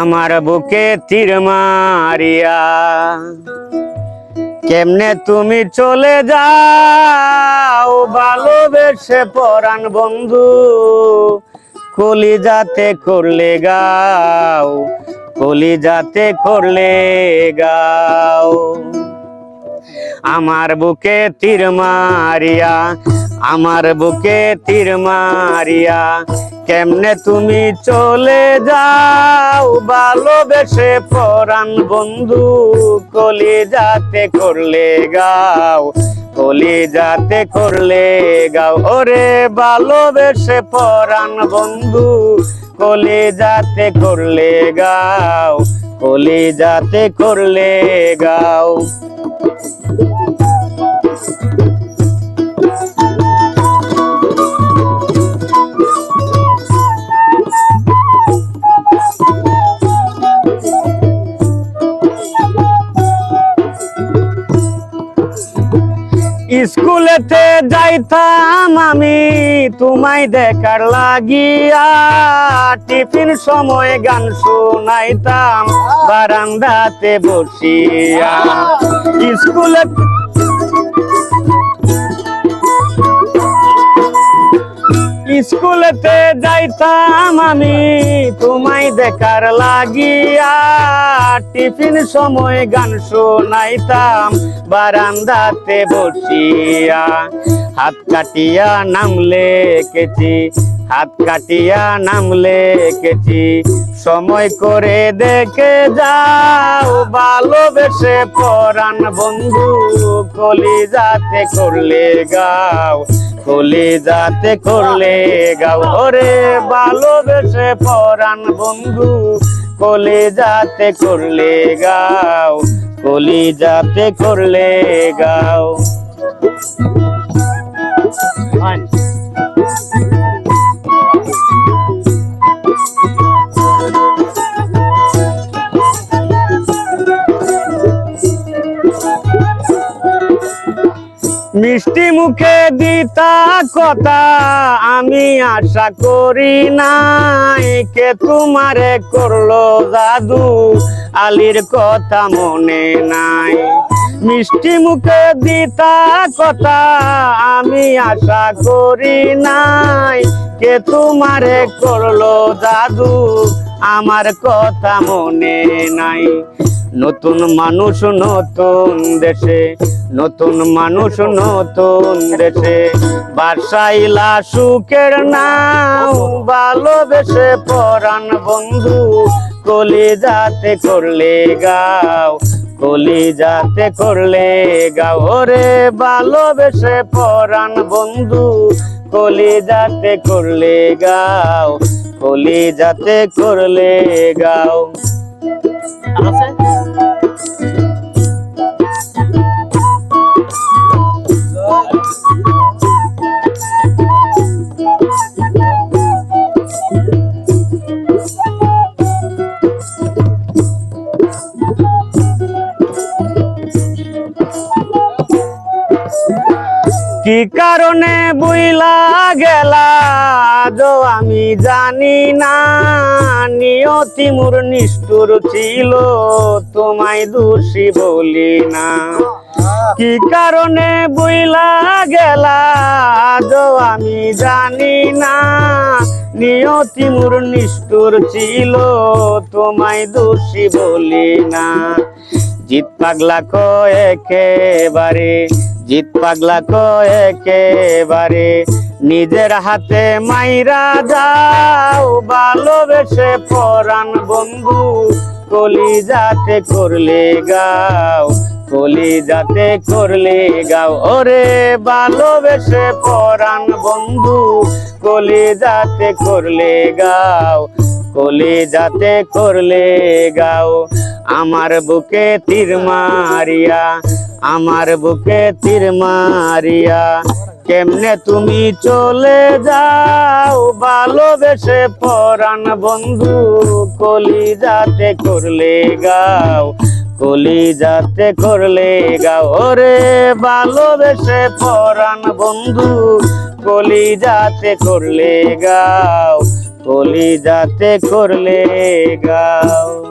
আমার বুকে তীর মারিয়া, কেমনে তুমি চলে যাও? ভালোবেসে পরাণ বন্ধু, কলিজাতে করলে গাও, কলিজাতে করলে গাও। আমার বুকে তীর মারিয়া আমার বুকে তীর মারিয়া, কেমনে তুমি চলে যাও? ভালোবেসে পরাণ বন্ধু কলি যাতে করলে গাও কলি যাতে করলে গাও। ওরে ভালোবেসে পরাণ বন্ধু কলি যাতে করলে গাও কলি যাতে করলে গাও। স্কুলেতে যাইতাম আমি তোমায় দেখার লাগিয়া টিফিন সময় গান শোনাইতাম বারান্দাতে বসিয়া। স্কুলে স্কুলেতে যাইতাম আমি, তোমায় দেখার লাগিয়া টিফিন সময় গান শোনাইতাম, বারান্দাতে বসিয়া হাত কাটিয়া নাম লেখেছি হাত কাটিয়া নাম লেখেছি। সময় করে দেখে যাও, ভালোবেসে পরাণ বন্ধু কলি যাতে করলে গাও কলি যাতে করলে গাও। ওরে ভালোবেসে পরাণ বন্ধু কলি যাতে করলে গাও কলি যাতে করলে গাও। মিষ্টি মুখে দিতা কথা আমি আশা করি নাই। কে তোমারে করল দাদু আলির কথা মনে নাই। মিষ্টি মুখে দিতা কথা আমি আশা করি নাই। কে তোমারে করল দাদু আমার কথা মনে নাই। নতুন মানুষ নতুন দেশে, নতুন মানুষ নতুন দেশে। বাসাইলা সুখের নাও ভালোবেসে পরাণ বন্ধু। কলি যাতে করলে গাও কলি যাতে করলে গাও। ওরে ভালোবেসে পরাণ বন্ধু কলি যাতে করলে গাও কলি যাতে করলে গাও। কি কারণে বইলা গেলা? আজও আমি জানি না। নিয়তি মোর নিষ্ঠুর ছিল, তোমায় দোষী বলি না। কি কারণে বইলা গেলা? আজও আমি জানি না। নিয়তি মোর নিষ্ঠুর ছিল, তোমায় দোষী বলি না। জিত পাগলা কয় একেবারে জিত পাগলা একেবারে। নিজের হাতে মাইরা যাও, ভালোবেসে পরাণ বন্ধু কলি যাতে করলে গাও কলি যাতে করলে গাও। ওরে ভালোবেসে পরাণ বন্ধু কলি যাতে করলে গাও কলি যাতে করলে গাও। আমার বুকে তীর মারিয়া আমার বুকে তীর মারিয়া, কেমনে তুমি চলে যাও? ভালোবেসে পরাণ বন্ধু কলি যাতে করলে গাও কলি যাতে করলে গাও। ওরে ভালোবেসে পরাণ বন্ধু কলি যাতে করলে গাও কলি যাতে করলে গাও।